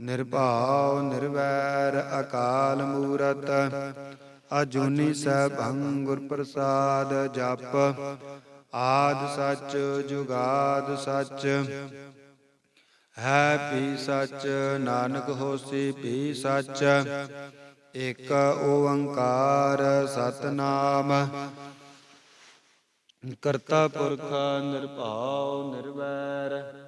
ਨਿਰਭਉ ਨਿਰਵੈਰ ਅਕਾਲ ਮੂਰਤ, ਅਜੂਨੀ ਸੈਭੰ ਗੁਰ ਪ੍ਰਸਾਦ ਜਪ। ਆਦ ਸੱਚ, ਜੁਗਾਦ ਸੱਚ। ਹੈ ਵੀ ਸੱਚ, ਨਾਨਕ ਹੋਸੀ ਵੀ ਸੱਚ। ਇਕ ਓੰਕਾਰ ਸਤਨਾਮ। ਕਰਤਾ ਪੁਰਖ ਨਿਰਭਉ ਨਿਰਵੈਰ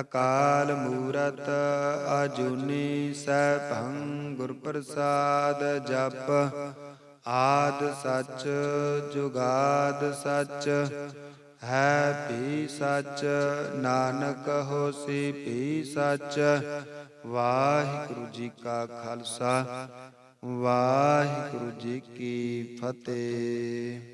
ਅਕਾਲ ਮੂਰਤ ਆਜੂਨੀ ਸੈਭੰ ਗੁਰ ਪ੍ਰਸਾਦ ਜਪ। ਆਦ ਸੱਚ, ਜੁਗਾਦ ਸੱਚ, ਹੈ ਵੀ ਸੱਚ, ਨਾਨਕ ਹੋਸੀ ਵੀ ਸੱਚ। ਵਾਹਿਗੁਰੂ ਜੀ ਕਾ ਖਾਲਸਾ, ਵਾਹਿਗੁਰੂ ਜੀ ਕੀ ਫਤਿਹ।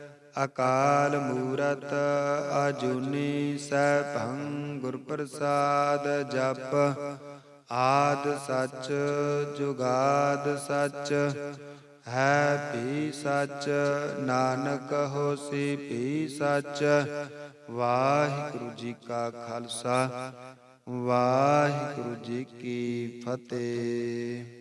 ਅਕਾਲ ਮੂਰਤ ਅਜੂਨੀ ਸੈਭੰ ਗੁਰ ਪ੍ਰਸਾਦ ਜਪ। ਆਦ ਸੱਚ, ਜੁਗਾਦ ਸੱਚ, ਹੈ ਵੀ ਸੱਚ, ਨਾਨਕ ਹੋਸੀ ਵੀ ਸੱਚ। ਵਾਹਿਗੁਰੂ ਜੀ ਕਾ ਖਾਲਸਾ, ਵਾਹਿਗੁਰੂ ਜੀ ਕੀ ਫਤਿਹ।